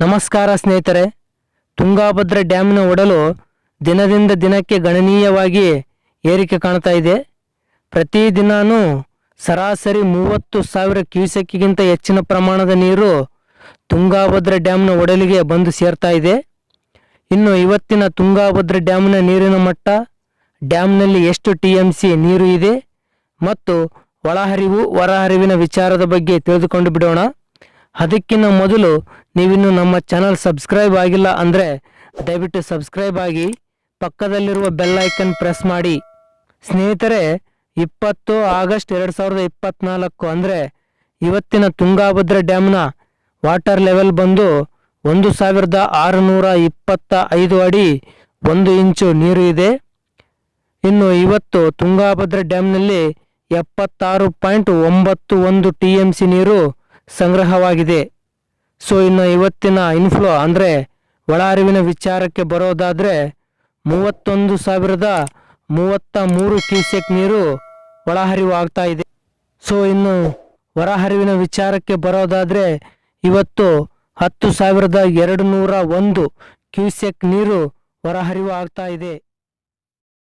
ನಮಸ್ಕಾರ ಸ್ನೇಹಿತರೆ. ತುಂಗಾಭದ್ರ ಡ್ಯಾಮ್ನ ಒಡಲು ದಿನದಿಂದ ದಿನಕ್ಕೆ ಗಣನೀಯವಾಗಿ ಏರಿಕೆ ಕಾಣ್ತಾ ಇದೆ. ಪ್ರತಿದಿನಾನೂ ಸರಾಸರಿ ಮೂವತ್ತು ಸಾವಿರ ಕ್ಯೂಸೆಕ್ಕಿಗಿಂತ ಹೆಚ್ಚಿನ ಪ್ರಮಾಣದ ನೀರು ತುಂಗಾಭದ್ರ ಡ್ಯಾಮ್ನ ಒಡಲಿಗೆ ಬಂದು ಸೇರ್ತಾ ಇದೆ. ಇನ್ನು ಇವತ್ತಿನ ತುಂಗಾಭದ್ರ ಡ್ಯಾಮ್ನ ನೀರಿನ ಮಟ್ಟ, ಡ್ಯಾಮ್ನಲ್ಲಿ ಎಷ್ಟು ಟಿ ಎಂ ಸಿ ನೀರು ಇದೆ ಮತ್ತು ಒಳಹರಿವು, ಹೊರಹರಿವಿನ ವಿಚಾರದ ಬಗ್ಗೆ ತಿಳಿದುಕೊಂಡು ಬಿಡೋಣ. ಅದಕ್ಕಿಂತ ಮೊದಲು ನೀವಿನ್ನು ನಮ್ಮ ಚಾನಲ್ ಸಬ್ಸ್ಕ್ರೈಬ್ ಆಗಿಲ್ಲ ಅಂದರೆ ದಯವಿಟ್ಟು ಸಬ್ಸ್ಕ್ರೈಬ್ ಆಗಿ ಪಕ್ಕದಲ್ಲಿರುವ ಬೆಲ್ ಐಕನ್ ಪ್ರೆಸ್ ಮಾಡಿ. ಸ್ನೇಹಿತರೆ, ಇಪ್ಪತ್ತು ಆಗಸ್ಟ್ ಎರಡು ಸಾವಿರದ ಇಪ್ಪತ್ತ್ನಾಲ್ಕು ಅಂದರೆ ಇವತ್ತಿನ ತುಂಗಾಭದ್ರಾ ಡ್ಯಾಮ್ನ ವಾಟರ್ ಲೆವೆಲ್ ಬಂದು ಒಂದು ಸಾವಿರದ ಆರುನೂರ ಇಪ್ಪತ್ತ ಐದು ಅಡಿ ಒಂದು ಇಂಚು ನೀರು ಇದೆ. ಇನ್ನು ಇವತ್ತು ತುಂಗಾಭದ್ರಾ ಡ್ಯಾಮ್ನಲ್ಲಿ ಎಪ್ಪತ್ತಾರು ಪಾಯಿಂಟ್ ಒಂಬತ್ತು ಒಂದು ಟಿ ಎಂ ಸಿ ನೀರು ಸಂಗ್ರಹವಾಗಿದೆ. ಸೊ, ಇನ್ನು ಇವತ್ತಿನ ಇನ್ಫ್ಲೋ ಅಂದರೆ ಒಳಹರಿವಿನ ವಿಚಾರಕ್ಕೆ ಬರೋದಾದರೆ ಮೂವತ್ತೊಂದು ಸಾವಿರದ ಮೂವತ್ತ ಮೂರು ಕ್ಯೂಸೆಕ್ ನೀರು ಒಳಹರಿವು ಆಗ್ತಾ ಇದೆ. ಸೊ, ಇನ್ನು ಹೊರಹರಿವಿನ ವಿಚಾರಕ್ಕೆ ಬರೋದಾದರೆ ಇವತ್ತು ಹತ್ತು ಸಾವಿರದ ಎರಡು ನೂರ ಒಂದು ಕ್ಯೂಸೆಕ್ ನೀರು ಹೊರಹರಿವು ಆಗ್ತಾ ಇದೆ.